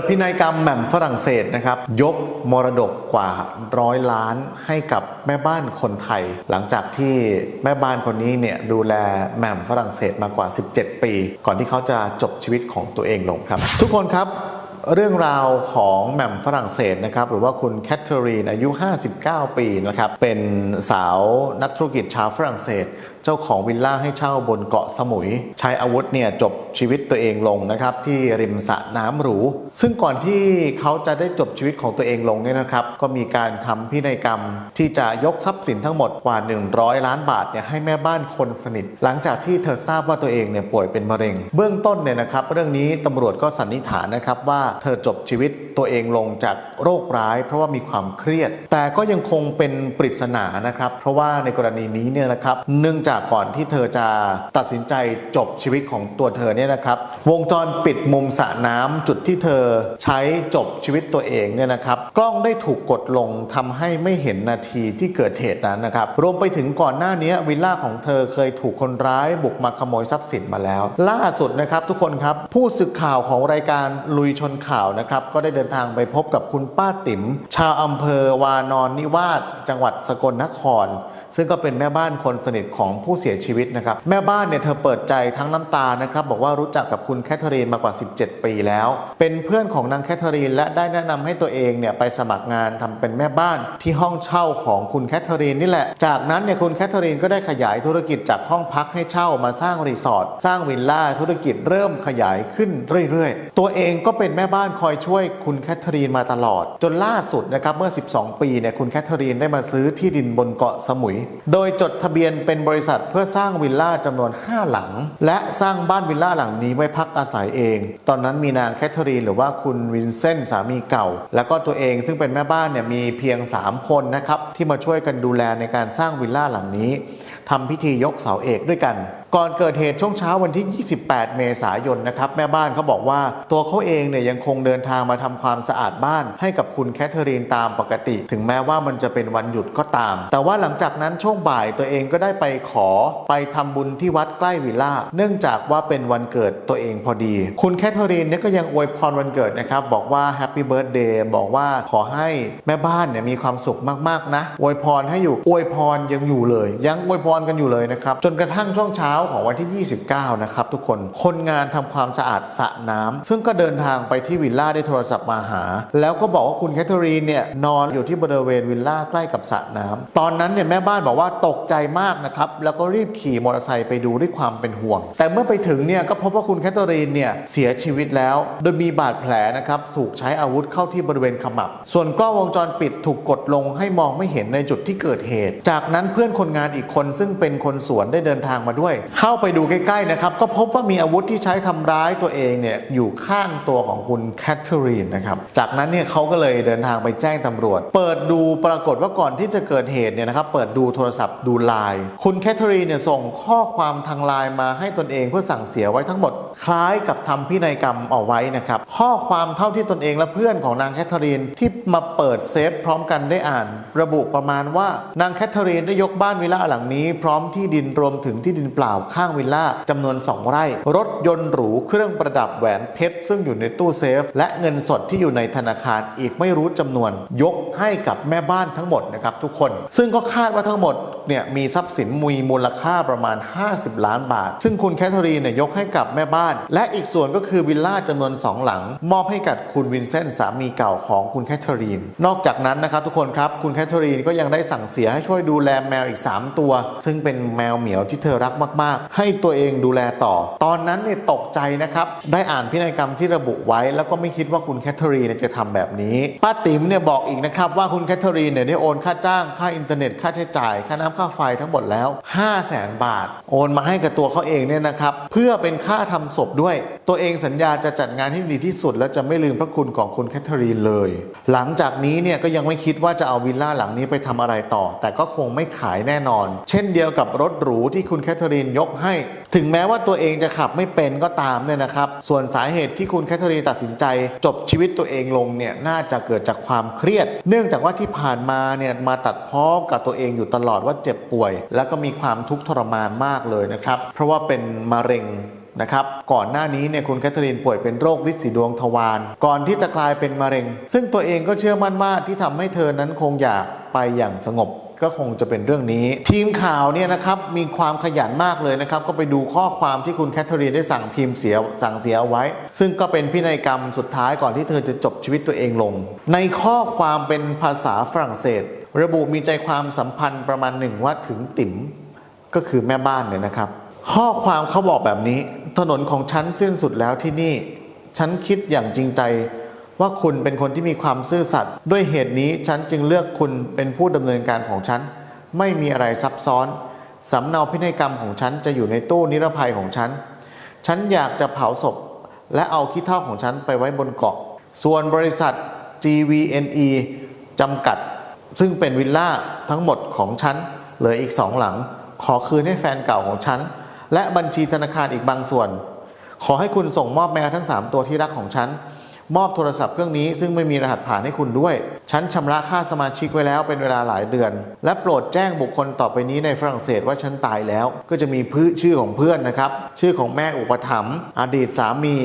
ดพินัยกรรมแหม่มฝรั่งเศสนะครับ ยกมรดกกว่าร้อยล้านให้กับแม่บ้านคนไทย หลังจากที่แม่บ้านคนนี้เนี่ยดูแลแหม่มฝรั่งเศสมากว่า 17 ปี ก่อนที่เขาจะจบชีวิตของตัวเองลงครับ ทุกคนครับ เรื่องราวของแหม่มฝรั่งเศสนะครับหรือว่าคุณแคทเธอรีนอายุ 59 ปีนะครับเป็นสาวนักธุรกิจชาวฝรั่งเศส เจ้าของวิลล่าให้เช่าบนเกาะสมุย ใช้อาวุธเนี่ยจบชีวิตตัวเองลงนะครับที่ริมสระน้ำหรู ซึ่งก่อนที่เขาจะได้จบชีวิตของตัวเองลงเนี่ยนะครับ ก็มีการทำพินัยกรรม ที่จะยกทรัพย์สินทั้งหมดกว่า 100 ล้านบาทเนี่ยให้แม่บ้านคนสนิท หลังจากที่เธอทราบว่าตัวเองเนี่ยป่วยเป็นมะเร็ง เบื้องต้นเนี่ยนะครับ เรื่องนี้ตำรวจก็สันนิษฐานนะครับว่าเธอจบชีวิตตัวเองลงจากโรคร้าย เพราะว่ามีความเครียด แต่ก็ยังคงเป็นปริศนานะครับ เพราะว่าในกรณีนี้เนี่ยนะครับ เนื่องจากก่อนที่เธอจะตัดสินใจจบชีวิตของตัวเธอเนี่ยนะครับ วงจรปิดมุมสระน้ำจุดที่เธอใช้จบชีวิตตัวเองเนี่ยนะครับกล้องได้ถูกกดลงทำให้ไม่เห็นนาทีที่เกิดเหตุนั้นนะครับ รวมไปถึงก่อนหน้านี้วิลล่าของเธอเคยถูกคนร้ายบุกมาขโมยทรัพย์สินมาแล้ว ล่าสุดนะครับทุกคนครับผู้สื่อข่าวของรายการลุยชนข่าวนะครับ ก็ได้เดินทางไปพบกับคุณป้าติ๋มชาวอำเภอวานอนนิวาสจังหวัดสกลนคร ซึ่งก็เป็นแม่บ้านคนสนิทของผู้เสียชีวิตนะครับ แม่บ้านเนี่ยเธอเปิดใจทั้งน้ำตานะครับ บอกว่ารู้จักกับคุณแคทเธอรีนมากว่า 17 ปีแล้ว เป็นเพื่อนของนางแคทเธอรีน และได้แนะนำให้ตัวเองเนี่ยไปสมัครงานทำเป็นแม่บ้านที่ห้องเช่าของคุณแคทเธอรีนนี่แหละ จากนั้นเนี่ยคุณแคทเธอรีนก็ได้ขยายธุรกิจจากห้องพักให้เช่ามาสร้างรีสอร์ทสร้างวิลล่าธุรกิจเริ่มขยายขึ้นเรื่อยๆ ตัวเองก็เป็นแม่บ้านคอยช่วยคุณแคทเธอรีนมาตลอด จนล่าสุดนะครับเมื่อ 12 ปีเนี่ยคุณแคทเธอรีนได้มาซื้อที่ดินบนเกาะสมุย โดยจดทะเบียนเป็นบริษัทเพื่อสร้างวิลล่าจำนวน 5 หลัง และสร้างบ้านวิลล่าหลังนี้ไว้พักอาศัยเอง ตอนนั้นมีนางแคทเธอรีนหรือว่าคุณวินเซนต์สามีเก่า แล้วก็ตัวเองซึ่งเป็นแม่บ้านเนี่ยมีเพียง 3 คนนะครับที่มาช่วยกันดูแลในการสร้างวิลล่าหลังนี้ทำพิธียกเสาเอกด้วยกัน ก่อนเกิดเหตุช่วงเช้าวันที่ 28 เมษายนนะครับแม่บ้านเขาบอกว่าตัวเขาเองเนี่ยยังคงเดินทางมาทำความสะอาดบ้าน ให้กับคุณแคทเธอรีนตามปกติ ถึงแม้ว่ามันจะเป็นวันหยุดก็ตาม แต่ว่าหลังจากนั้นช่วงบ่ายตัวเองก็ได้ไปขอไปทำบุญที่วัดใกล้วิลล่า เนื่องจากว่าเป็นวันเกิดตัวเองพอดี คุณแคทเธอรีนเนี่ยก็ยังอวยพรวันเกิดนะครับบอกว่าแฮปปี้เบิร์ดเดย์บอกว่าขอให้แม่บ้านเนี่ยมีความสุขมากๆนะอวยพรให้อยู่อวยพรยังอยู่เลย ยังอวยพรกันอยู่เลยนะครับจนกระทั่งช่วงเช้าของวันที่ 29 นะครับทุกคนคนงานทำความสะอาดสระน้ำซึ่งก็เดินทางไปที่วิลล่าได้โทรศัพท์มาหา แล้วก็บอกว่าคุณแคทเธอรีนเนี่ยนอนอยู่ที่บริเวณวิลล่าใกล้กับสระน้ำตอนนั้นเนี่ยแม่บ้านบอกว่าตกใจมากนะครับแล้วก็รีบขี่มอเตอร์ไซค์ไปดูด้วยความเป็นห่วง แต่เมื่อไปถึงเนี่ยก็พบว่าคุณแคทเธอรีนเนี่ยเสียชีวิตแล้ว โดยมีบาดแผลนะครับถูกใช้อาวุธเข้าที่บริเวณขมับ ส่วนกล้องวงจรปิดถูกกดลงให้มองไม่เห็นในจุดที่เกิดเหตุ จากนั้นเพื่อนคนงานอีกคนซึ่งเป็นคนสวนได้เดินทางมาด้วยเข้าไปดูใกล้ๆนะครับ ก็พบว่ามีอาวุธที่ใช้ทำร้ายตัวเองเนี่ยอยู่ข้างตัวของคุณแคทเธอรีนนะครับ จากนั้นเนี่ยเขาก็เลยเดินทางไปแจ้งตำรวจ เปิดดูปรากฏว่าก่อนที่จะเกิดเหตุเนี่ยนะครับ เปิดดูโทรศัพท์ดูไลน์คุณแคทเธอรีนเนี่ยส่งข้อความทางไลน์มาให้ตนเองเพื่อสั่งเสียไว้ทั้งหมด คล้ายกับทำพินัยกรรมเอาไว้นะครับ ข้อความเท่าที่ตนเองและเพื่อนของนางแคทเธอรีนที่มาเปิดเซฟพร้อมกันได้อ่าน ระบุประมาณว่านางแคทเธอรีนได้ยกบ้านวิลล่าหลังนี้ พร้อมที่ดินรวมถึงที่ดินเปล่าข้างวิลล่าจำนวน 2 ไร่ รถยนต์หรูเครื่องประดับแหวนเพชร ซึ่งอยู่ในตู้เซฟ และเงินสดที่อยู่ในธนาคารอีกไม่รู้จำนวน ยกให้กับแม่บ้านทั้งหมดนะครับทุกคน ซึ่งก็คาดว่าทั้งหมดเนี่ยมีทรัพย์สินมีมูลค่าประมาณ 50 ล้านบาท ซึ่งคุณแคทเธอรีนเนี่ยยกให้กับแม่บ้าน และอีกส่วนก็คือวิลล่าจำนวน 2 หลัง มอบให้กับคุณวินเซนต์สามีเก่าของคุณแคทเธอรีน นอกจากนั้นนะครับทุกคนครับคุณแคทเธอรีนก็ยังได้สั่งเสียให้ช่วยดูแลแมวอีก 3 ตัว ซึ่งเป็นแมวเหมียวที่เธอรักมากๆให้ตัวเองดูแลต่อ ตอนนั้นเนี่ยตกใจนะครับ ได้อ่านพินัยกรรมที่ระบุไว้ แล้วก็ไม่คิดว่าคุณแคทเธอรีนจะทำแบบนี้ ป้าติ๋มเนี่ยบอกอีกนะครับว่าคุณแคทเธอรีนเนี่ยได้โอนค่าจ้าง ค่าอินเทอร์เน็ต ค่าใช้จ่าย ค่าน้ำค่าไฟทั้งหมดแล้ว 5 0 0แสนบาท โอนมาให้กับตัวเขาเองเนี่ยนะครับ เพื่อเป็นค่าทำศพด้วย ตัวเองสัญญาจะจัดงานที่ดีที่สุด และจะไม่ลืมพระคุณของคุณแคทเธอรีนเลย หลังจากนี้เนี่ยก็ยังไม่คิดว่าจะเอาวิลล่าหลังนี้ไปทำอะไรต่อ แต่ก็คงไม่ขายแน่นอน เช่นเดียวกับรถหรูที่คุณแคทเธอรีนยกให้ ถึงแม้ว่าตัวเองจะขับไม่เป็นก็ตามเนี่ยนะครับ ส่วนสาเหตุที่คุณแคทเธอรีนตัดสินใจ จบชีวิตตัวเองลงเนี่ยน่าจะเกิดจากความเครียด เนื่องจากว่าที่ผ่านมาเนี่ยมาตัดพ้อกับตัวเองอยู่ตลอดว่าเจ็บป่วย แล้วก็มีความทุกข์ทรมานมากเลยนะครับ เพราะว่าเป็นมะเร็งนะครับก่อนหน้านี้เนี่ยคุณแคทเธอรีนป่วยเป็นโรคฤทธิ์สีดวงทวารก่อนที่จะกลายเป็นมะเร็ง ซึ่งตัวเองก็เชื่อมั่นว่าที่ทำให้เธอนั้นคงอยากไปอย่างสงบ ก็คงจะเป็นเรื่องนี้ ทีมข่าวเนี่ยนะครับมีความขยันมากเลยนะครับ ก็ไปดูข้อความที่คุณแคทเธอรีนได้สั่งพิมพ์เสียสั่งเสียเอาไว้ ซึ่งก็เป็นพินัยกรรมสุดท้ายก่อนที่เธอจะจบชีวิตตัวเองลง ในข้อความเป็นภาษาฝรั่งเศส ระบุมีใจความสัมพันธ์ประมาณหนึ่งว่าถึงติ๋มก็คือแม่บ้านเนี่ยนะครับ ข้อความเขาบอกแบบนี้ ถนนของฉันสิ้นสุดแล้วที่นี่ ฉันคิดอย่างจริงใจ ว่าคุณเป็นคนที่มีความซื่อสัตย์ด้วยเหตุนี้ฉันจึงเลือกคุณเป็นผู้ดำเนินการของฉัน ไม่มีอะไรซับซ้อนสำเนาพินัยกรรมของฉันจะอยู่ในตู้นิรภัยของฉัน ฉันอยากจะเผาศพ และเอาขี้เท่าของฉันไปไว้บนเกาะ ส่วนบริษัท GVNE จำกัด ซึ่งเป็นวิลล่าทั้งหมดของฉันเหลืออีกสองหลัง ขอคืนให้แฟนเก่าของฉัน และบัญชีธนาคารอีกบางส่วน ขอให้คุณส่งมอบแมวทั้ง 3 ตัวที่รักของฉัน มอบโทรศัพท์เครื่องนี้ซึ่งไม่มีรหัสผ่านให้คุณด้วย ฉันชำระค่าสมาชิกไว้แล้วเป็นเวลาหลายเดือน และโปรดแจ้งบุคคลต่อไปนี้ในฝรั่งเศสว่าฉันตายแล้ว ก็จะมีพื้ชื่อของเพื่อนนะครับ ชื่อของแม่อุปถัมภ์อดีตสามี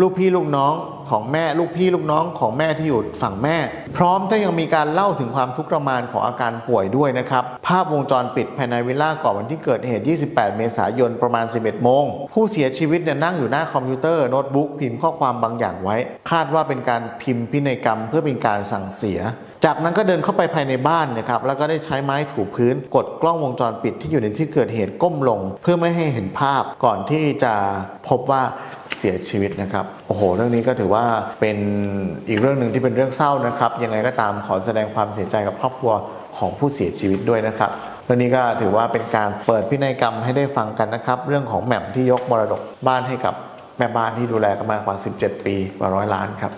ลูกพี่ลูกน้องของแม่ลูกพี่ลูกน้องของแม่ที่อยู่ฝั่งแม่ พร้อมทั้งยังมีการเล่าถึงความทุกข์ทรมานของอาการป่วยด้วยนะครับ ภาพวงจรปิดภายในวิลล่าก่อนวันที่เกิดเหตุ 28 เมษายนประมาณ 11 โมง ผู้เสียชีวิตเนี่ยนั่งอยู่หน้าคอมพิวเตอร์โน้ตบุ๊กพิมพ์ข้อความบางอย่างไว้ คาดว่าเป็นการพิมพ์พินัยกรรมเพื่อเป็นการสั่งเสีย จากนั้นก็เดินเข้าไปภายในบ้านนะครับแล้วก็ได้ใช้ไม้ถูพื้นกดกล้องวงจรปิดที่อยู่ในที่เกิดเหตุก้มลง เพื่อไม่ให้เห็นภาพก่อนที่จะพบว่า เสียชีวิตนะครับโอ้โห เรื่องนี้ก็ถือว่าเป็นอีกเรื่องหนึ่งที่เป็นเรื่องเศร้านะครับยังไงก็ตามขอแสดงความเสียใจกับครอบครัวของผู้เสียชีวิตด้วยนะครับเรื่องนี้ก็ถือว่าเป็นการเปิดพินัยกรรมให้ได้ฟังกันนะครับ เรื่องของแหม่มที่ยกมรดกบ้านให้กับแม่บ้านที่ดูแลกันมากว่า 17 ปีกว่าร้อยล้านครับ